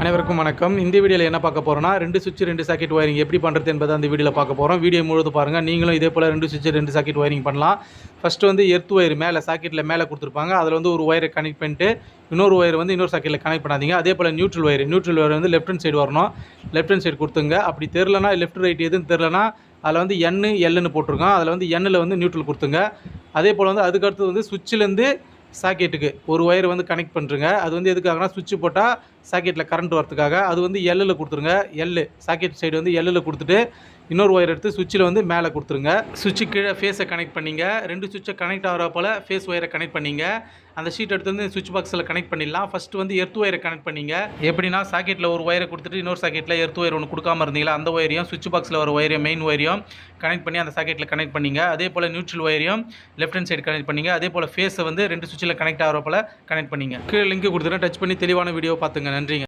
அனைவருக்கும் வணக்கம். இந்த வீடியோவில் என்ன பார்க்க போகிறோம்னா ரெண்டு சுவிட்ச் ரெண்டு சாக்கெட் ஒயரிங் எப்படி பண்ணுறது என்பதை அந்த வீடியோவில் பார்க்க போகிறோம் வீடியோ முழுவதும் பாருங்கள் நீங்களும் இதே போல் ரெண்டு சுவிட்ச் ரெண்டு சாக்கெட் ஒயரிங் பண்ணலாம். ஃபஸ்ட்டு வந்து எர்த் ஒயர் மேலே சாக்கெட்டில் மேலே கொடுத்துருப்பாங்க. அதில் வந்து ஒரு ஒயரை கனெக்ட் பண்ணிட்டு இன்னொரு ஒயர் வந்து இன்னொரு சாக்கெட்டில் கனெக்ட் பண்ணாதீங்க. அதே போல் நியூட்ரல் ஒயர் நியூட்ரல் ஒயர் வந்து லெஃப்ட் ஹண்ட் சைடு வரணும். லெஃப்ட் ஹண்ட் சைடு கொடுத்துங்க. அப்படி தெரிலனா லெஃப்ட் ரைட் எதுன்னு தெரிலனா அதில் வந்து என்னு எல்லுன்னு போட்டிருக்கோம். அதில் வந்து எண்ணில் வந்து நியூட்ரல் கொடுத்துங்க. அதே போல் வந்து அதுக்கடுத்து வந்து சுவிட்சிலேருந்து சாக்கெட்டுக்கு ஒரு ஒயர் வந்து கனெக்ட் பண்ணுறங்க அது வந்து எதுக்காகனா சுவிட்ச் போட்டால் சாக்கெட்டில் கரண்ட் வரதுக்காக அது வந்து எல்லில் கொடுத்துருங்க. எல்லு சாக்கெட் சைடு வந்து எல்லில் கொடுத்துட்டு இன்னொரு ஒயர் எடுத்து சுவிட்சில் வந்து மேலே கொடுத்துருங்க. சுவிட்சு கீழே ஃபேஸை கனெக்ட் பண்ணிங்க. ரெண்டு சுவிட்சை கனெக்ட் ஆகிற போல் ஃபேஸ் ஒயரை கனெக்ட் பண்ணிங்க. அந்த ஷீட் எடுத்து வந்து சுவிட்ச் பாக்ஸில் கனெக்ட் பண்ணிடலாம். ஃபஸ்ட்டு வந்து எர்த் ஒயரை கனெக்ட் பண்ணிங்க. எப்படின்னா சாக்கெட்டில் ஒரு ஒயரை கொடுத்துட்டு இன்னொரு சாக்கெட்டில் எர்த் ஒயர் ஒன்று கொடுக்காம இருந்தீங்களா அந்த ஒயரையும் சுவிட்ச் பாக்ஸில் ஒரு ஒயரையும் மெயின் ஒயரையும் கனெக்ட் பண்ணி அந்த சாக்கெட்டில் கனெக்ட் பண்ணிங்க. அதே போல் நியூட்ரல் ஒயரையும் லெஃப்ட் ஹேண்ட் சைடு கனெக்ட் பண்ணிங்க. அதே போல் ஃபேஸை வந்து ரெண்டு சுவிட்சில் கனெக்ட் ஆகிறப்பல கனெக்ட் பண்ணிங்க. கீழே லிங்க் கொடுத்துட்டு டச் பண்ணி தெளிவான வீடியோ பார்த்துங்க. நன்றிங்க.